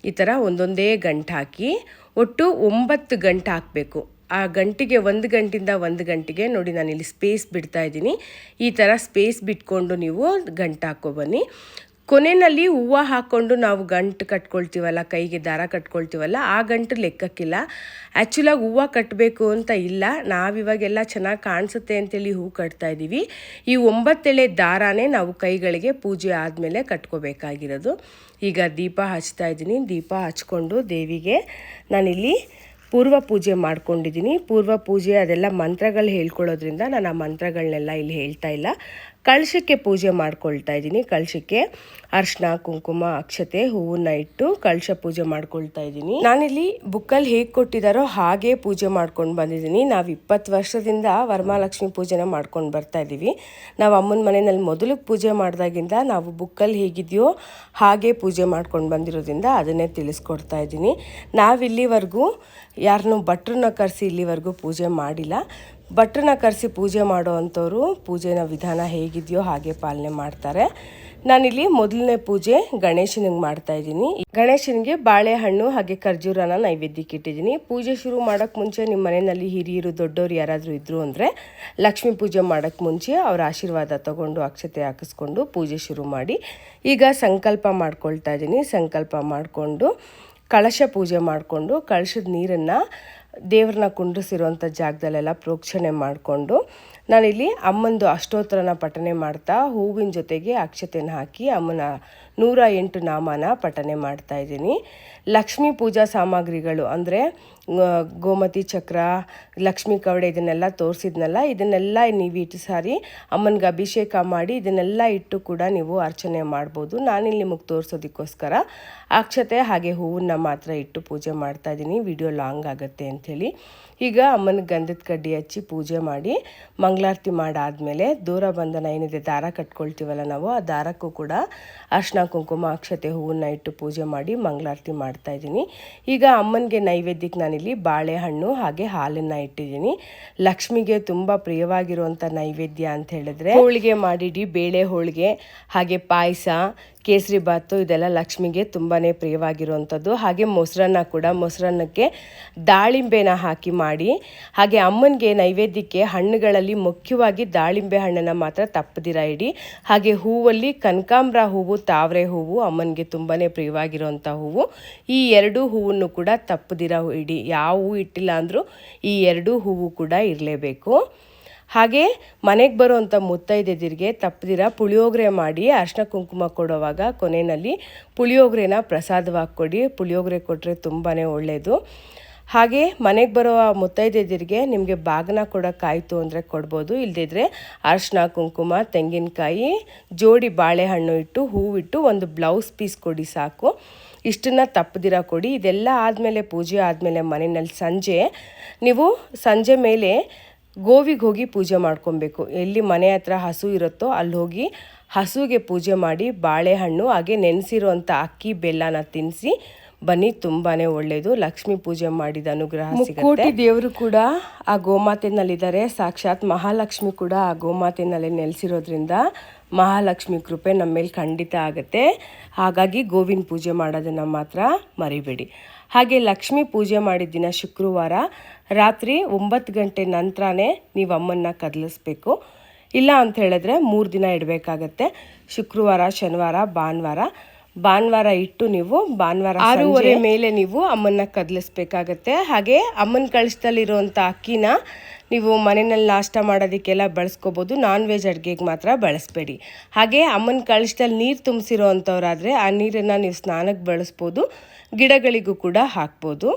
Speaker 1: ಈ ಥರ ಒಂದೊಂದೇ ಗಂಟು ಹಾಕಿ ಒಟ್ಟು ಒಂಬತ್ತು ಗಂಟು ಹಾಕಬೇಕು. ಆ ಗಂಟಿಗೆ ಒಂದು ಗಂಟಿಂದ ಒಂದು ಗಂಟೆಗೆ ನೋಡಿ ನಾನು ಇಲ್ಲಿ ಸ್ಪೇಸ್ ಬಿಡ್ತಾ ಇದ್ದೀನಿ. ಈ ಥರ ಸ್ಪೇಸ್ ಬಿಟ್ಕೊಂಡು ನೀವು ಗಂಟು ಹಾಕ್ಕೊಬನ್ನಿ. ಕೊನೆಯಲ್ಲಿ ಹೂವು ಹಾಕ್ಕೊಂಡು ನಾವು ಗಂಟು ಕಟ್ಕೊಳ್ತೀವಲ್ಲ, ಕೈಗೆ ದಾರ ಕಟ್ಕೊಳ್ತೀವಲ್ಲ, ಆ ಗಂಟು ಲೆಕ್ಕಕ್ಕಿಲ್ಲ. ಆ್ಯಕ್ಚುಲಾಗಿ ಹೂವು ಕಟ್ಟಬೇಕು ಅಂತ ಇಲ್ಲ. ನಾವಿವಾಗೆಲ್ಲ ಚೆನ್ನಾಗಿ ಕಾಣಿಸುತ್ತೆ ಅಂತೇಳಿ ಹೂ ಕಟ್ತಾ ಇದ್ದೀವಿ. ಈ ಒಂಬತ್ತೆಳೆ ದಾರಾನೇ ನಾವು ಕೈಗಳಿಗೆ ಪೂಜೆ ಆದಮೇಲೆ ಕಟ್ಕೋಬೇಕಾಗಿರೋದು. ಈಗ ದೀಪ ಹಚ್ತಾ ಇದ್ದೀನಿ. ದೀಪ ಹಚ್ಕೊಂಡು ದೇವಿಗೆ ನಾನಿಲ್ಲಿ ಪೂರ್ವ ಪೂಜೆ ಮಾಡ್ಕೊಂಡಿದ್ದೀನಿ. ಪೂರ್ವ ಪೂಜೆ ಅದೆಲ್ಲ ಮಂತ್ರಗಳು ಹೇಳ್ಕೊಳ್ಳೋದ್ರಿಂದ ನಾನು ಆ ಮಂತ್ರಗಳನ್ನೆಲ್ಲ ಇಲ್ಲಿ ಹೇಳ್ತಾ ಇಲ್ಲ. ಕಳಶಕ್ಕೆ ಪೂಜೆ ಮಾಡ್ಕೊಳ್ತಾ ಇದ್ದೀನಿ. ಕಳಶಕ್ಕೆ ಅರ್ಶಿನ, ಕುಂಕುಮ, ಅಕ್ಷತೆ, ಹೂವನ್ನ ಇಟ್ಟು ಕಳಶ ಪೂಜೆ ಮಾಡ್ಕೊಳ್ತಾ ಇದ್ದೀನಿ. ನಾನಿಲ್ಲಿ ಬುಕ್ಕಲ್ಲಿ ಹೇಗೆ ಕೊಟ್ಟಿದ್ದಾರೋ ಹಾಗೆ ಪೂಜೆ ಮಾಡ್ಕೊಂಡು ಬಂದಿದ್ದೀನಿ. ನಾವು ಇಪ್ಪತ್ತು ವರ್ಷದಿಂದ ವರಮಹಾಲಕ್ಷ್ಮಿ ಪೂಜೆನ ಮಾಡ್ಕೊಂಡು ಬರ್ತಾ ಇದ್ದೀವಿ ನಾವು ಅಮ್ಮನ ಮನೆಯಲ್ಲಿ ಮೊದಲು ಪೂಜೆ ಮಾಡಿದಾಗಿಂದ ನಾವು ಬುಕ್ಕಲ್ಲಿ ಹೇಗಿದೆಯೋ ಹಾಗೆ ಪೂಜೆ ಮಾಡ್ಕೊಂಡು ಬಂದಿರೋದ್ರಿಂದ ಅದನ್ನೇ ತಿಳಿಸ್ಕೊಡ್ತಾ ಇದ್ದೀನಿ. ನಾವಿಲ್ಲಿವರೆಗೂ ಯಾರನ್ನೂ ಭಟ್ರನ್ನ ಕರೆಸಿ ಇಲ್ಲಿವರೆಗೂ ಪೂಜೆ ಮಾಡಿಲ್ಲ. ಭಟ್ರನ್ನ ಕರೆಸಿ ಪೂಜೆ ಮಾಡೋ ಅಂಥವ್ರು ಪೂಜೆನ ವಿಧಾನ ಹೇಗಿದೆಯೋ ಹಾಗೆ ಪಾಲನೆ ಮಾಡ್ತಾರೆ. ನಾನಿಲ್ಲಿ ಮೊದಲನೇ ಪೂಜೆ ಗಣೇಶನಿಗೆ ಮಾಡ್ತಾ ಇದ್ದೀನಿ. ಗಣೇಶನಿಗೆ ಬಾಳೆಹಣ್ಣು ಹಾಗೆ ಖರ್ಜೂರನ ನೈವೇದ್ಯಕ್ಕೆ ಇಟ್ಟಿದ್ದೀನಿ. ಪೂಜೆ ಶುರು ಮಾಡೋಕ್ಕೆ ಮುಂಚೆ ನಿಮ್ಮ ಮನೆಯಲ್ಲಿ ಹಿರಿಯರು ದೊಡ್ಡವರು ಯಾರಾದರೂ ಇದ್ದರು ಅಂದರೆ ಲಕ್ಷ್ಮೀ ಪೂಜೆ ಮಾಡೋಕ್ಕೆ ಮುಂಚೆ ಅವರ ಆಶೀರ್ವಾದ ತಗೊಂಡು, ಅಕ್ಷತೆ ಹಾಕಿಸ್ಕೊಂಡು ಪೂಜೆ ಶುರು ಮಾಡಿ. ಈಗ ಸಂಕಲ್ಪ ಮಾಡ್ಕೊಳ್ತಾ ಇದ್ದೀನಿ. ಸಂಕಲ್ಪ ಮಾಡಿಕೊಂಡು ಕಳಶ ಪೂಜೆ ಮಾಡಿಕೊಂಡು ಕಳಶದ ನೀರನ್ನು ದೇವ್ರನ್ನ ಕುಂಡ್ರಿಸಿರುವಂಥ ಜಾಗದಲ್ಲೆಲ್ಲ ಪ್ರೋಕ್ಷಣೆ ಮಾಡಿಕೊಂಡು ನಾನಿಲ್ಲಿ ಅಮ್ಮಂದು ಅಷ್ಟೋತ್ತರನ ಪಠನೆ ಮಾಡ್ತಾ ಹೂವಿನ ಜೊತೆಗೆ ಅಕ್ಷತೆನ ಹಾಕಿ ಅಮ್ಮನ ನೂರ ಎಂಟು ನಾಮನ ಪಠನೆ ಮಾಡ್ತಾ ಇದ್ದೀನಿ. ಲಕ್ಷ್ಮೀ ಪೂಜಾ ಸಾಮಗ್ರಿಗಳು ಅಂದರೆ ಗೋಮತಿ ಚಕ್ರ, ಲಕ್ಷ್ಮೀ ಕವಡೆ ಇದನ್ನೆಲ್ಲ ತೋರಿಸಿದ್ನಲ್ಲ, ಇದನ್ನೆಲ್ಲ ನೀವು ಇಟ್ಟು ಸಾರಿ ಅಮ್ಮನಿಗೆ ಅಭಿಷೇಕ ಮಾಡಿ ಇದನ್ನೆಲ್ಲ ಇಟ್ಟು ಕೂಡ ನೀವು ಅರ್ಚನೆ ಮಾಡ್ಬೋದು. ನಾನಿಲ್ಲಿ ನಿಮಗೆ ತೋರಿಸೋದಕ್ಕೋಸ್ಕರ ಅಕ್ಷತೆ ಹಾಗೆ ಹೂವನ್ನ ಮಾತ್ರ ಇಟ್ಟು ಪೂಜೆ ಮಾಡ್ತಾ ಇದ್ದೀನಿ. ವಿಡಿಯೋ ಲಾಂಗ್ ಆಗುತ್ತೆ ಅಂಥೇಳಿ. ಈಗ ಅಮ್ಮನ ಗಂಧದ ಕಡ್ಡಿ ಹಚ್ಚಿ ಪೂಜೆ ಮಾಡಿ ಮಂಗಳಾರತಿ ಮಾಡಾದಮೇಲೆ ದೂರ ಬಂಧನ ಏನಿದೆ ದಾರ ಕಟ್ಕೊಳ್ತೀವಲ್ಲ ನಾವು, ಆ ದಾರಕ್ಕೂ ಕೂಡ ಅರ್ಶನ, ಕುಂಕುಮ, ಅಕ್ಷತೆ ಹೂವನ್ನ ಇಟ್ಟು ಪೂಜೆ ಮಾಡಿ ಮಂಗಳಾರತಿ ಮಾಡ್ತಾ ಇದ್ದೀನಿ. ಈಗ ಅಮ್ಮನಿಗೆ ನೈವೇದ್ಯಕ್ಕೆ ನಾನಿಲ್ಲಿ ಬಾಳೆಹಣ್ಣು ಹಾಗೆ ಹಾಲನ್ನು ಇಟ್ಟಿದ್ದೀನಿ. ಲಕ್ಷ್ಮಿಗೆ ತುಂಬ ಪ್ರಿಯವಾಗಿರುವಂಥ ನೈವೇದ್ಯ ಅಂತ ಹೇಳಿದ್ರೆ, ಹೋಳಿಗೆ ಮಾಡಿಡಿ, ಬೇಳೆ ಹೋಳಿಗೆ, ಹಾಗೆ ಪಾಯಸ ಕೇಸರಿ ಬಾತು ಇದೆಲ್ಲ ಲಕ್ಷ್ಮಿಗೆ ತುಂಬಾ ಪ್ರಿಯವಾಗಿರುವಂಥದ್ದು. ಹಾಗೆ ಮೊಸರನ್ನ ಕೂಡ ಮೊಸರನ್ನಕ್ಕೆ ದಾಳಿಂಬೆನ ಹಾಕಿ ಮಾಡಿ, ಹಾಗೆ ಅಮ್ಮನಿಗೆ ನೈವೇದ್ಯಕ್ಕೆ ಹಣ್ಣುಗಳಲ್ಲಿ ಮುಖ್ಯವಾಗಿ ದಾಳಿಂಬೆ ಹಣ್ಣನ್ನು ಮಾತ್ರ ತಪ್ಪದಿರ ಇಡಿ, ಹಾಗೆ ಹೂವಲ್ಲಿ ಕನಕಾಂಬ್ರ ಹೂವು, ತಾವರೆ ಹೂವು ಅಮ್ಮನಿಗೆ ತುಂಬಾ ಪ್ರಿಯವಾಗಿರುವಂಥ ಹೂವು. ಈ ಎರಡೂ ಹೂವನ್ನು ಕೂಡ ತಪ್ಪದಿರ ಇಡಿ, ಯಾವ ಹೂವು ಇಟ್ಟಿಲ್ಲ ಅಂದರೂ ಈ ಎರಡೂ ಹೂವು ಕೂಡ ಇರಲೇಬೇಕು. ಹಾಗೆ ಮನೆಗೆ ಬರುವಂಥ ಮುತ್ತೈದೆದಿರಿಗೆ ತಪ್ಪದಿರ ಪುಳಿಯೋಗರೆ ಮಾಡಿ ಅರ್ಶಿನ ಕುಂಕುಮ ಕೊಡುವಾಗ ಕೊನೆಯಲ್ಲಿ ಪುಳಿಯೋಗರೆನ ಪ್ರಸಾದವಾಗಿ ಕೊಡಿ. ಪುಳಿಯೋಗರೆ ಕೊಟ್ಟರೆ ತುಂಬಾ ಒಳ್ಳೆಯದು ಹಾಗೆ ಮನೆಗೆ ಬರೋ ಮುತ್ತೈದೆದಿರಿಗೆ ನಿಮಗೆ ಬಾಗನ ಕೊಡೋಕ್ಕಾಯಿತು ಅಂದರೆ ಕೊಡ್ಬೋದು. ಇಲ್ಲದಿದ್ದರೆ ಅರ್ಶಿನ ಕುಂಕುಮ, ತೆಂಗಿನಕಾಯಿ, ಜೋಡಿ ಬಾಳೆಹಣ್ಣು ಇಟ್ಟು, ಹೂವಿಟ್ಟು ಒಂದು ಬ್ಲೌಸ್ ಪೀಸ್ ಕೊಡಿ ಸಾಕು. ಇಷ್ಟನ್ನು ತಪ್ಪದಿರ ಕೊಡಿ. ಇದೆಲ್ಲ ಆದಮೇಲೆ, ಪೂಜೆ ಆದಮೇಲೆ ಮನೆಯಲ್ಲಿ ಸಂಜೆ. ನೀವು ಸಂಜೆ ಮೇಲೆ ಗೋವಿಗೆ ಹೋಗಿ ಪೂಜೆ ಮಾಡ್ಕೊಬೇಕು. ಎಲ್ಲಿ ಮನೆ ಹತ್ರ ಹಸು ಇರುತ್ತೋ ಅಲ್ಲಿ ಹೋಗಿ ಹಸುಗೆ ಪೂಜೆ ಮಾಡಿ ಬಾಳೆಹಣ್ಣು, ಹಾಗೆ ನೆನೆಸಿರುವಂಥ ಅಕ್ಕಿ, ಬೆಲ್ಲನ ತಿನ್ನಿಸಿ ಬನ್ನಿ, ತುಂಬಾನೇ ಒಳ್ಳೆಯದು ಲಕ್ಷ್ಮಿ ಪೂಜೆ ಮಾಡಿದ ಅನುಗ್ರಹ ಕೋಟಿ ದೇವರು ಕೂಡ ಆ ಗೋಮಾತೆನಲ್ಲಿದ್ದಾರೆ. ಸಾಕ್ಷಾತ್ ಮಹಾಲಕ್ಷ್ಮಿ ಕೂಡ ಆ ಗೋಮಾತೆನಲ್ಲಿ ನೆಲೆಸಿರೋದ್ರಿಂದ ಮಹಾಲಕ್ಷ್ಮಿ ಕೃಪೆ ನಮ್ಮ ಮೇಲೆ ಖಂಡಿತ ಆಗುತ್ತೆ. ಹಾಗಾಗಿ ಗೋವಿನ ಪೂಜೆ ಮಾಡೋದನ್ನು ಮಾತ್ರ ಮರಿಬೇಡಿ. ಹಾಗೆ ಲಕ್ಷ್ಮಿ ಪೂಜೆ ಮಾಡಿದ ದಿನ ಶುಕ್ರವಾರ ರಾತ್ರಿ ಒಂಬತ್ತು ಗಂಟೆ ನಂತರನೇ ನೀವು ಅಮ್ಮನ್ನ ಕದಲಿಸ್ಬೇಕು. ಇಲ್ಲ ಅಂತ ಹೇಳಿದ್ರೆ ಮೂರು ದಿನ ಇಡಬೇಕಾಗತ್ತೆ. ಶುಕ್ರವಾರ, ಶನಿವಾರ, ಭಾನುವಾರ. ಭಾನುವಾರ ಇಟ್ಟು ನೀವು ಭಾನುವಾರ ಆರೂವರೆ ಮೇಲೆ ನೀವು ಅಮ್ಮನ್ನ ಕದಲಿಸ್ಬೇಕಾಗತ್ತೆ. ಹಾಗೆ ಅಮ್ಮನ ಕಳಿಸ್ದಲ್ಲಿರುವಂಥ ಅಕ್ಕಿನ ನೀವು ಮನೆಯಲ್ಲಿ ನಾಷ್ಟ ಮಾಡೋದಕ್ಕೆಲ್ಲ ಬಳಸ್ಕೋಬೋದು. ನಾನ್ ವೆಜ್ ಅಡುಗೆಗೆ ಮಾತ್ರ ಬಳಸಬೇಡಿ. ಹಾಗೆ ಅಮ್ಮನ ಕಳಿಸ್ದಲ್ಲಿ ನೀರು ತುಂಬಿಸಿರೋ ಅಂಥವ್ರಾದರೆ ಆ ನೀರನ್ನು ನೀವು ಸ್ನಾನಕ್ಕೆ ಬಳಸ್ಬೋದು. ಗಿಡಗಳಿಗೂ ಕೂಡ ಹಾಕ್ಬೋದು.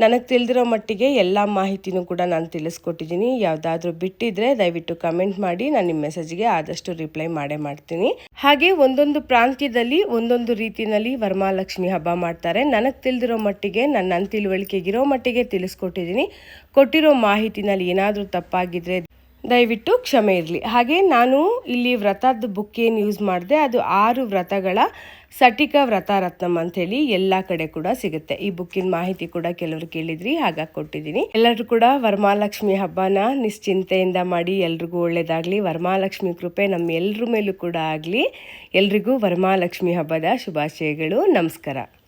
Speaker 1: ನನಗೆ ತಿಳಿದಿರೋ ಮಟ್ಟಿಗೆ ಎಲ್ಲ ಮಾಹಿತಿನೂ ಕೂಡ ನಾನು ತಿಳಿಸ್ಕೊಟ್ಟಿದ್ದೀನಿ. ಯಾವುದಾದ್ರೂ ಬಿಟ್ಟಿದ್ರೆ ದಯವಿಟ್ಟು ಕಮೆಂಟ್ ಮಾಡಿ. ನಾನು ನಿಮ್ಮ ಮೆಸೇಜ್ಗೆ ಆದಷ್ಟು ರಿಪ್ಲೈ ಮಾಡೇ ಮಾಡ್ತೀನಿ. ಹಾಗೆ ಒಂದೊಂದು ಪ್ರಾಂತ್ಯದಲ್ಲಿ ಒಂದೊಂದು ರೀತಿಯಲ್ಲಿ ವರಮಹಾಲಕ್ಷ್ಮಿ ಹಬ್ಬ ಮಾಡ್ತಾರೆ. ನನಗೆ ತಿಳಿದಿರೋ ಮಟ್ಟಿಗೆ ನನ್ನ ತಿಳುವಳಿಕೆಗಿರೋ ಮಟ್ಟಿಗೆ ತಿಳಿಸ್ಕೊಟ್ಟಿದ್ದೀನಿ. ಕೊಟ್ಟಿರೋ ಮಾಹಿತಿನಲ್ಲಿ ಏನಾದರೂ ತಪ್ಪಾಗಿದ್ರೆ ದಯವಿಟ್ಟು ಕ್ಷಮೆ ಇರಲಿ. ಹಾಗೆ ನಾನು ಇಲ್ಲಿ ವ್ರತದ ಬುಕ್ ಏನು ಯೂಸ್ ಮಾಡಿದೆ, ಅದು ಆರು ವ್ರತಗಳ ಸಟಿಕ ವ್ರತ ರತ್ನಂ ಅಂಥೇಳಿ ಎಲ್ಲ ಕಡೆ ಕೂಡ ಸಿಗುತ್ತೆ. ಈ ಬುಕ್ಕಿನ ಮಾಹಿತಿ ಕೂಡ ಕೆಲವರು ಕೇಳಿದ್ರಿ, ಹಾಗಾಗಿ ಕೊಟ್ಟಿದ್ದೀನಿ. ಎಲ್ಲರೂ ಕೂಡ ವರಮಹಾಲಕ್ಷ್ಮಿ ಹಬ್ಬನ ನಿಶ್ಚಿಂತೆಯಿಂದ ಮಾಡಿ, ಎಲ್ರಿಗೂ ಒಳ್ಳೇದಾಗಲಿ. ವರಮಹಾಲಕ್ಷ್ಮಿ ಕೃಪೆ ನಮ್ಮ ಎಲ್ಲರ ಮೇಲೂ ಕೂಡ ಆಗಲಿ. ಎಲ್ರಿಗೂ ವರಮಹಾಲಕ್ಷ್ಮಿ ಹಬ್ಬದ ಶುಭಾಶಯಗಳು. ನಮಸ್ಕಾರ.